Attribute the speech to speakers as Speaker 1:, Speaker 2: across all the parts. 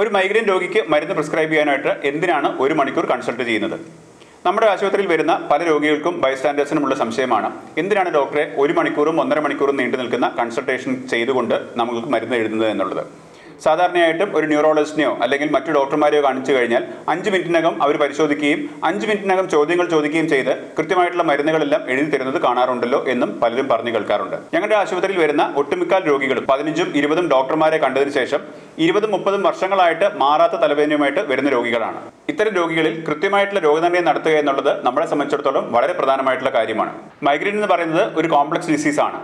Speaker 1: ഒരു മൈഗ്രെയിൻ രോഗിക്ക് മരുന്ന് പ്രിസ്ക്രൈബ് ചെയ്യാനായിട്ട് എന്തിനാണ് ഒരു മണിക്കൂർ കൺസൾട്ട് ചെയ്യുന്നത്? നമ്മുടെ ആശുപത്രിയിൽ വരുന്ന പല രോഗികൾക്കും ബൈസ്റ്റാൻഡേഴ്സിനുമുള്ള സംശയമാണ്. എന്തിനാണ് ഡോക്ടറെ ഒരു മണിക്കൂറും ഒന്നര മണിക്കൂറും നീണ്ടു നിൽക്കുന്ന കൺസൾട്ടേഷൻ ചെയ്തുകൊണ്ട് നമുക്ക് മരുന്ന് എഴുതുന്നത് എന്നുള്ളത്? സാധാരണയായിട്ടും ഒരു ന്യൂറോളജിസ്റ്റിനെയോ അല്ലെങ്കിൽ മറ്റു ഡോക്ടർമാരെയോ കാണിച്ചു കഴിഞ്ഞാൽ അഞ്ച് മിനിറ്റിനകം അവർ പരിശോധിക്കുകയും അഞ്ച് മിനിറ്റിനകം ചോദ്യങ്ങൾ ചോദിക്കുകയും ചെയ്ത് കൃത്യമായിട്ടുള്ള മരുന്നുകളെല്ലാം എഴുതി തരുന്നത് കാണാറുണ്ടല്ലോ എന്നും പലരും പറഞ്ഞു കേൾക്കാറുണ്ട്. ഞങ്ങളുടെ ആശുപത്രിയിൽ വരുന്ന ഒട്ടുമിക്കാൽ രോഗികളും പതിനഞ്ചും ഇരുപതും ഡോക്ടർമാരെ കണ്ടതിന് ശേഷം ഇരുപതും മുപ്പതും വർഷങ്ങളായിട്ട് മാറാത്ത തലവേദനയുമായിട്ട് വരുന്ന രോഗികളാണ്. ഇത്തരം രോഗികളിൽ കൃത്യമായിട്ടുള്ള രോഗനിർണയം നടത്തുക എന്നുള്ളത് നമ്മളെ സംബന്ധിച്ചിടത്തോളം വളരെ പ്രധാനമായിട്ടുള്ള കാര്യമാണ്. മൈഗ്രെയിൻ എന്ന് പറയുന്നത് ഒരു കോംപ്ലക്സ് ഡിസീസ് ആണ്.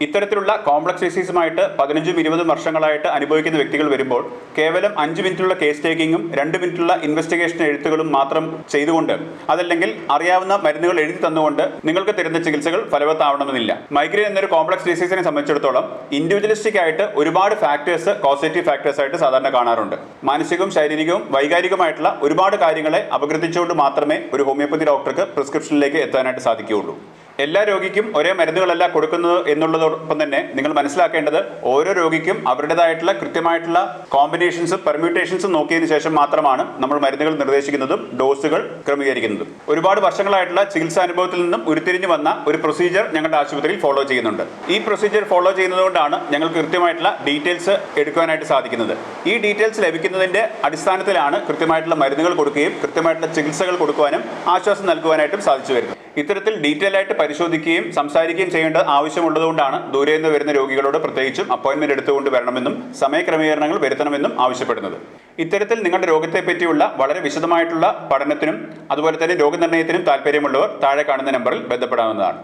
Speaker 1: ഇത്തരത്തിലുള്ള കോംപ്ലക്സ് ഡിസീസുമായിട്ട് പതിനഞ്ചും ഇരുപതും വർഷങ്ങളായിട്ട് അനുഭവിക്കുന്ന വ്യക്തികൾ വരുമ്പോൾ കേവലം അഞ്ച് മിനിറ്റുള്ള കേസ് ടേക്കിങ്ങും രണ്ട് മിനിറ്റുള്ള ഇൻവെസ്റ്റിഗേഷൻ എഴുത്തുകളും മാത്രം ചെയ്തുകൊണ്ട് അതല്ലെങ്കിൽ അറിയാവുന്ന മരുന്നുകൾ എഴുതി തന്നുകൊണ്ട് നിങ്ങൾക്ക് തരുന്ന ചികിത്സകൾ ഫലവത്താവണമെന്നില്ല. മൈഗ്രെയിൻ എന്നൊരു കോംപ്ലക്സ് ഡിസീസിനെ സംബന്ധിച്ചിടത്തോളം ഇൻഡിവിജ്വലിസ്റ്റിക് ആയിട്ട് ഒരുപാട് ഫാക്ടേഴ്സ് കോസേറ്റീവ് ഫാക്ടേഴ്സ് ആയിട്ട് സാധാരണ കാണാറുണ്ട്. മാനസികവും ശാരീരികവും വൈകാരികമായിട്ടുള്ള ഒരുപാട് കാര്യങ്ങളെ അപഗ്രഥിച്ചുകൊണ്ട് മാത്രമേ ഒരു ഹോമിയോപ്പതി ഡോക്ടർക്ക് പ്രിസ്ക്രിപ്ഷനിലേക്ക് എത്താനായിട്ട് സാധിക്കുകയുള്ളൂ. എല്ലാ രോഗിക്കും ഒരേ മരുന്നുകളല്ല കൊടുക്കുന്നത് എന്നുള്ളതോടൊപ്പം തന്നെ നിങ്ങൾ മനസ്സിലാക്കേണ്ടത് ഓരോ രോഗിക്കും അവരുടേതായിട്ടുള്ള കൃത്യമായിട്ടുള്ള കോമ്പിനേഷൻസ് പെർമ്യൂട്ടേഷൻസും നോക്കിയതിനു ശേഷം മാത്രമാണ് നമ്മൾ മരുന്നുകൾ നിർദ്ദേശിക്കുന്നതും ഡോസുകൾ ക്രമീകരിക്കുന്നതും. ഒരുപാട് വർഷങ്ങളായിട്ടുള്ള ചികിത്സാ അനുഭവത്തിൽ നിന്നും ഉരുത്തിരിഞ്ഞു വന്ന ഒരു പ്രൊസീജിയർ ഞങ്ങളുടെ ആശുപത്രിയിൽ ഫോളോ ചെയ്യുന്നുണ്ട്. ഈ പ്രൊസീജിയർ ഫോളോ ചെയ്യുന്നതുകൊണ്ടാണ് ഞങ്ങൾ കൃത്യമായിട്ടുള്ള ഡീറ്റെയിൽസ് എടുക്കുവാനായിട്ട് സാധിക്കുന്നത്. ഈ ഡീറ്റെയിൽസ് ലഭിക്കുന്നതിന്റെ അടിസ്ഥാനത്തിലാണ് കൃത്യമായിട്ടുള്ള മരുന്നുകൾ കൊടുക്കുകയും കൃത്യമായിട്ടുള്ള ചികിത്സകൾ കൊടുക്കുവാനും ആശ്വാസം നൽകുവാനായിട്ടും സാധിച്ചു വരുന്നത്. ഇത്തരത്തിൽ ഡീറ്റെയിൽ ആയിട്ട് പരിശോധിക്കുകയും സംസാരിക്കുകയും ചെയ്യേണ്ട ആവശ്യമുള്ളതുകൊണ്ടാണ് ദൂരെ നിന്ന് വരുന്ന രോഗികളോട് പ്രത്യേകിച്ചും അപ്പോയിന്റ്മെന്റ് എടുത്തുകൊണ്ട് വരണമെന്നും സമയക്രമീകരണങ്ങൾ വരുത്തണമെന്നും ആവശ്യപ്പെടുന്നത്. ഇത്തരത്തിൽ നിങ്ങളുടെ രോഗത്തെ പറ്റിയുള്ള വളരെ വിശദമായിട്ടുള്ള പഠനത്തിനും അതുപോലെ തന്നെ രോഗനിർണയത്തിനും താല്പര്യമുള്ളവർ താഴെ കാണുന്ന നമ്പറിൽ ബന്ധപ്പെടാവുന്നതാണ്.